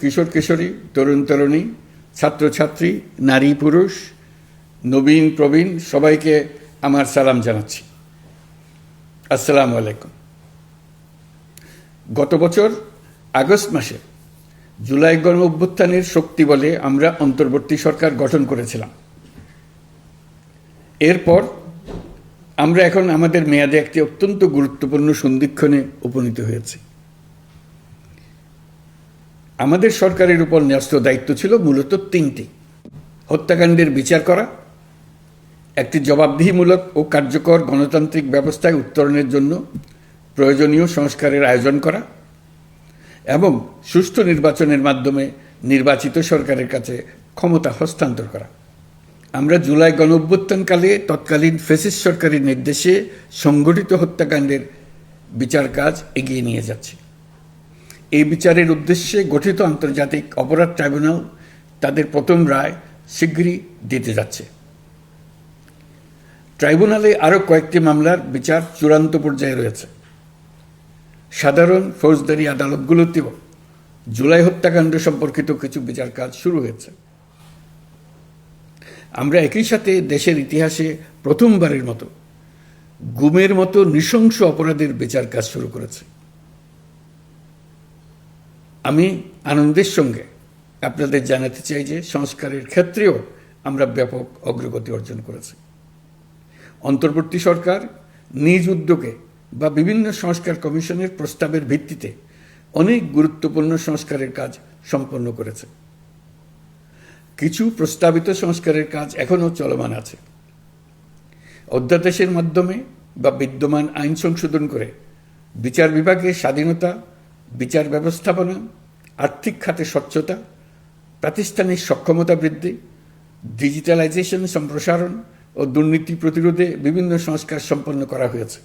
কিশোর, কিশোরী তরুণ তরুণী ছাত্রছাত্রী নারী পুরুষ, নবীন প্রবীণ, সবাইকে আমার সালাম জানাচ্ছি। আসসালামু আলাইকুম। গত বছর আগস্ট মাসে জুলাই গণ অভ্যুত্থানের শক্তি বলে আমরা অন্তর্বর্তী সরকার গঠন করেছিলাম। এরপর আমরা এখন আমাদের মেয়াদে একটি অত্যন্ত গুরুত্বপূর্ণ সন্ধিক্ষণে উপনীত হয়েছি। আমাদের সরকারের উপর ন্যস্ত দায়িত্ব ছিল মূলত তিনটি। হত্যাকাণ্ডের বিচার করা, একটি জবাবদিহিমূলক ও কার্যকর গণতান্ত্রিক ব্যবস্থায় উত্তরণের জন্য প্রয়োজনীয় সংস্কারের আয়োজন করা এবং সুষ্ঠু নির্বাচনের মাধ্যমে নির্বাচিত সরকারের কাছে ক্ষমতা হস্তান্তর করা। আমরা জুলাই গণ অভ্যুত্থানকালে তৎকালীন ফেসিস সরকারের নির্দেশে সংগঠিত হত্যাকাণ্ডের বিচার কাজ এগিয়ে নিয়ে যাচ্ছে। এই বিচারের উদ্দেশ্যে গঠিত আন্তর্জাতিক অপরাধ ট্রাইব্যুনাল তাদের প্রথম রায় শীঘ্রই দিতে যাচ্ছে। ট্রাইব্যুনালে আরও কয়েকটি মামলার বিচার চূড়ান্ত পর্যায়ে রয়েছে। সাধারণ ফৌজদারি আদালতগুলোতেও জুলাই হত্যাকাণ্ড সম্পর্কিত কিছু বিচার কাজ শুরু হয়েছে। আমরা একই সাথে দেশের ইতিহাসে প্রথমবারের মতো গুমের মতো নৃশংস অপরাধের বিচার কাজ শুরু করেছে। আমি আনন্দের সঙ্গে আপনাদের জানাতে চাই যে সংস্কারের ক্ষেত্রেও আমরা ব্যাপক অগ্রগতি অর্জন করেছি। অন্তর্বর্তী সরকার নিজ উদ্যোগে বা বিভিন্ন সংস্কার কমিশনের প্রস্তাবের ভিত্তিতে অনেক গুরুত্বপূর্ণ সংস্কারের কাজ সম্পন্ন করেছে। কিছু প্রস্তাবিত সংস্কারের কাজ এখনও চলমান আছে। অধ্যাদেশের মাধ্যমে বা বিদ্যমান আইন সংশোধন করে বিচার বিভাগের স্বাধীনতা, বিচার ব্যবস্থাপনা আর্থিক খাতে স্বচ্ছতা, প্রাতিষ্ঠানিক সক্ষমতা বৃদ্ধি ডিজিটালাইজেশন সম্প্রসারণ ও দুর্নীতি প্রতিরোধে বিভিন্ন সংস্কার সম্পন্ন করা হয়েছে।